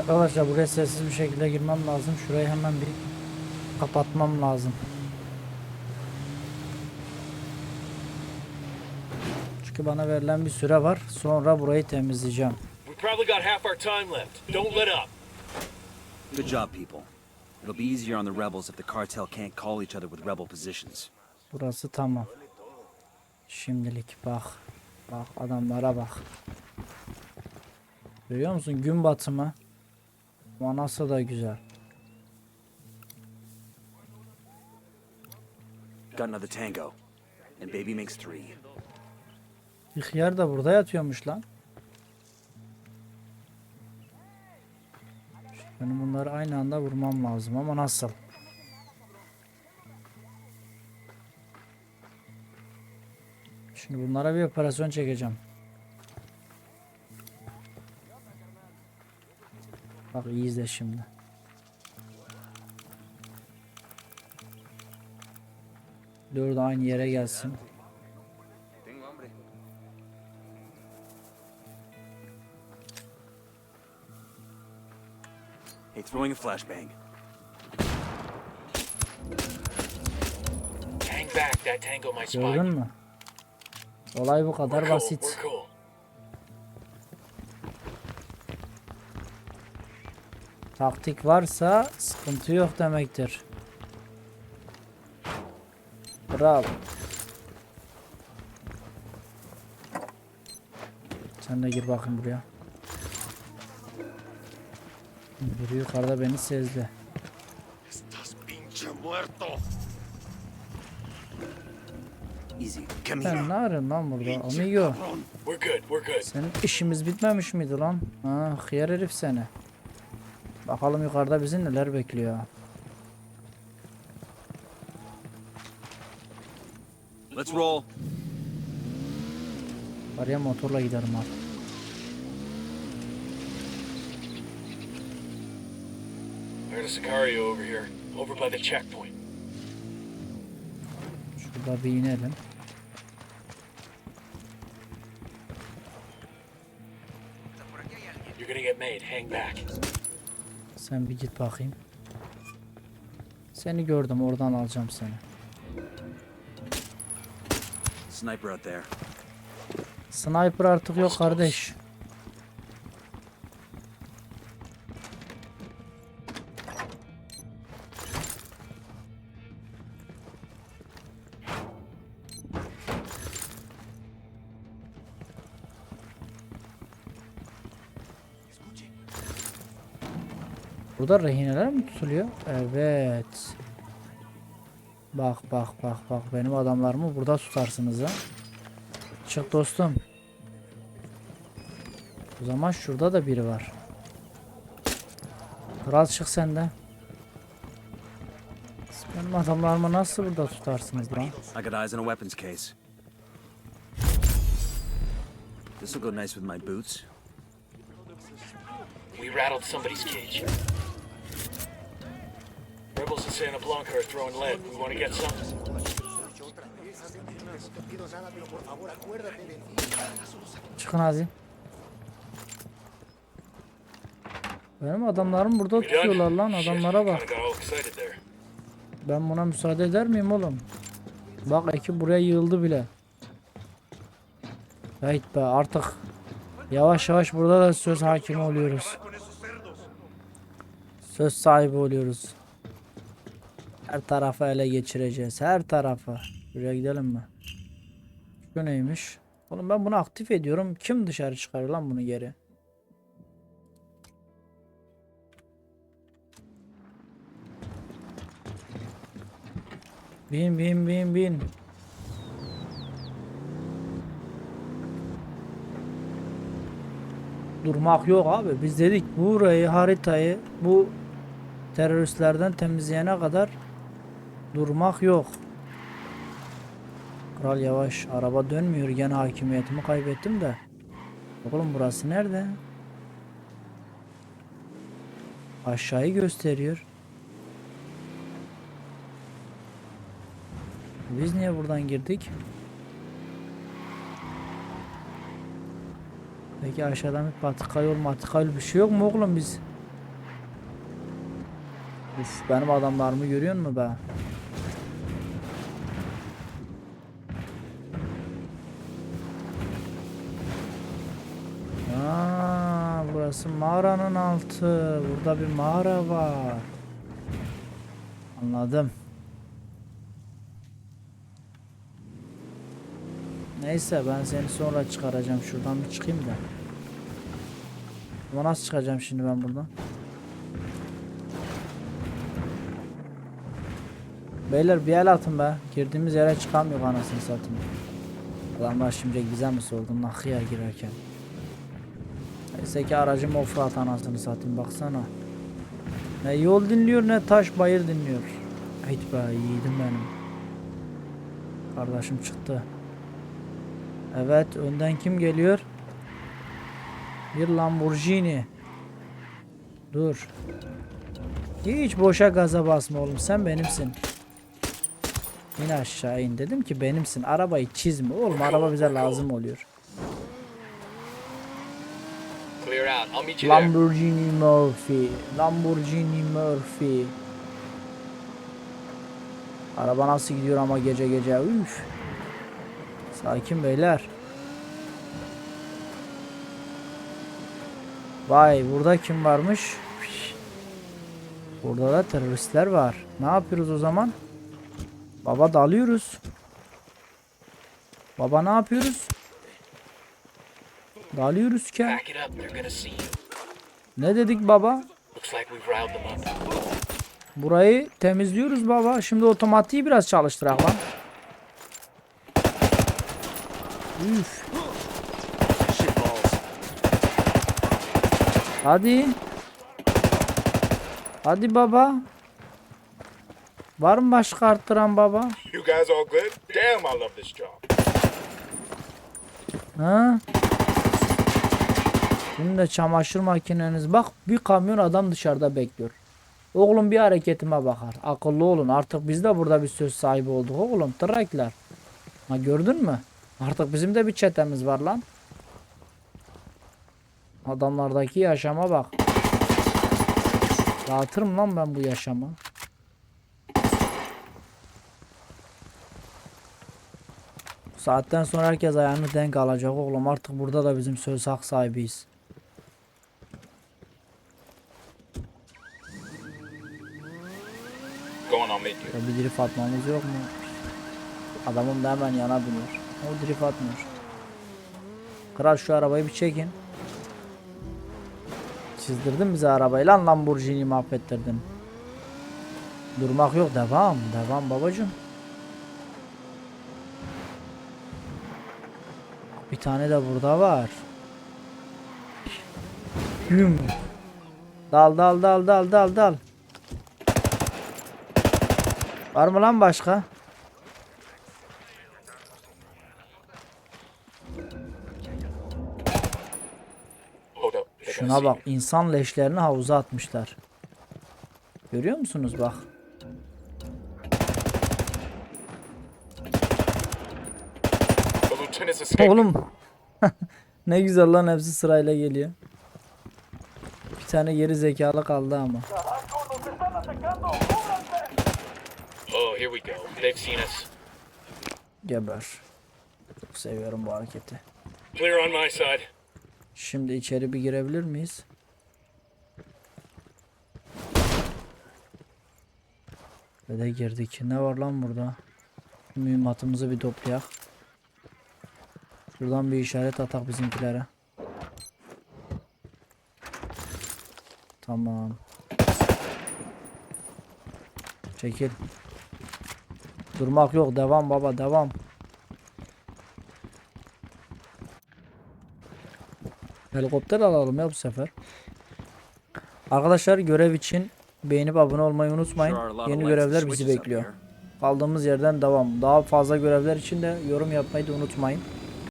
Arkadaşlar buraya sessiz bir şekilde girmem lazım. Şurayı hemen bir kapatmam lazım. Çünkü bana verilen bir süre var. Sonra burayı temizleyeceğim. Good job, people. It'll be easier on the rebels if the cartel can't call each other with rebel positions. Burası tamam. Şimdilik bak. Bak adamlara bak. Görüyor musun gün batımı? Ama nasıl da güzel. Got another tango. And baby makes three. İhtiyar da burada yatıyormuş lan. Benim bunları aynı anda vurmam lazım ama nasıl? Şimdi bunlara bir operasyon çekeceğim. Bak iyi izle şimdi. Dördü aynı yere gelsin. Hey, throwing a flashbang. Hang back. That tango might spot Gördün mü? Olay bu We're kadar cool. basit. Taktik varsa sıkıntı yok demektir. Bravo. Sen de gir bakayım buraya. Biri yukarıda beni sezdi. Sen ne arıyorsun lan burada? Amigo. Senin işimiz bitmemiş miydi lan? Ha, hıyar herif seni. Bakalım yukarıda bizi neler bekliyor. Let's roll. Oraya motorla giderim artık. There's a Sicario over here. Over by the checkpoint. Şurada bir inelim. You're gonna get made. Hang back. Sen bir git bakayım. Seni gördüm oradan alacağım seni. Sniper out there. Sniper artık yok kardeş. Burada rehineler mi tutuluyor? Evet. Bak bak bak bak benim adamlarımı burada tutarsınız ha. Çık dostum. O zaman şurada da biri var. Kral çık sen de. Benim adamlarımı nasıl burada tutarsınız lan? I got eyes on a weapons case. This will go nice with my boots. We rattled somebody's cage. Rebels in Santa Blanca are throwing lead. We want to get some. Çıkın hadi. Benim adamlarım burada tutuyorlar lan adamlara bak. Ben buna müsaade eder miyim oğlum? Bak ekip buraya yığıldı bile. Evet be artık yavaş yavaş burada da söz hakimi oluyoruz. Söz sahibi oluyoruz. Her tarafı ele geçireceğiz. Her tarafı. Buraya gidelim mi? Şu neymiş? Oğlum ben bunu aktif ediyorum. Kim dışarı çıkarıyor lan bunu geri? Bin bin bin bin. Durmak yok abi. Biz dedik burayı haritayı bu teröristlerden temizleyene kadar durmak yok. Kral yavaş. Araba dönmüyor. Gene hakimiyetimi kaybettim de. Oğlum burası nerede? Aşağıyı gösteriyor. Biz niye buradan girdik? Peki aşağıdan bir patika yol matika yol bir şey yok mu oğlum biz? Uf benim adamlarımı görüyor musun be? Burası mağaranın altı. Burada bir mağara var. Anladım. Neyse ben seni sonra çıkaracağım. Şuradan bir çıkayım da. Ama nasıl çıkacağım şimdi ben buradan? Beyler bir el atın be. Girdiğimiz yere çıkamıyor anasını satayım. Adamlar şimdi bize mi sordu nakıya girerken. Neyse ki aracım offroad anasını satayım baksana. Ne yol dinliyor ne taş bayır dinliyor. Hayt be yiğidim benim. Kardeşim çıktı. Evet önden kim geliyor? Bir Lamborghini. Dur. Hiç boşa gaza basma oğlum sen benimsin. İn aşağı in dedim ki benimsin. Arabayı çizme oğlum araba bize lazım oluyor. There. Lamborghini Murphy. Lamborghini Murphy. Araba nasıl gidiyor ama gece gece. Üf. Sakin beyler. Vay burada kim varmış? Burada da teröristler var. Ne yapıyoruz o zaman? Baba dalıyoruz. Baba ne yapıyoruz? Dalıyoruz ki. Ne dedik baba? Burayı temizliyoruz baba. Şimdi otomatiği biraz çalıştırak lan. Üf. Hadi. Hadi baba. Var mı başka arttıran baba? You guys all good? Damn, I love this job. Ha? Şimdi de çamaşır makineniz. Bak bir kamyon adam dışarıda bekliyor. Oğlum bir hareketime bakar. Akıllı olun. Artık biz de burada bir söz sahibi olduk oğlum. Tırraklar. Ha gördün mü? Artık bizim de bir çetemiz var lan. Adamlardaki yaşama bak. Dağıtırım lan ben bu yaşamı. Saatten sonra herkes ayağını denk alacak oğlum. Artık burada da bizim söz hak sahibiyiz. Ya bir drift atmamız yok mu? Adamım da hemen yana biniyor. O drift atmıyor. Kral şu arabayı bir çekin. Çizdirdin bize arabayı lan Lamborghini mahvettirdin. Durmak yok devam devam babacım. Bir tane de burada var. Yum. Dal dal dal dal dal dal. Var mı lan başka? Şuna bak insan leşlerini havuza atmışlar. Görüyor musunuz bak. Oğlum. ne güzel lan hepsi sırayla geliyor. Bir tane geri zekalı kaldı ama. Here we go. They've seen us. Geber. Çok seviyorum bu hareketi. Clear on my side. Şimdi içeri bir girebilir miyiz? Ve de girdik. Ne var lan burada? Mühimmatımızı bir toplayak. Şuradan bir işaret atak bizimkilere. Tamam. Çekil. Durmak yok. Devam baba devam. Helikopter alalım ya bu sefer. Arkadaşlar görev için beğenip abone olmayı unutmayın. Yeni görevler bizi bekliyor. Kaldığımız yerden devam. Daha fazla görevler için de yorum yapmayı da unutmayın.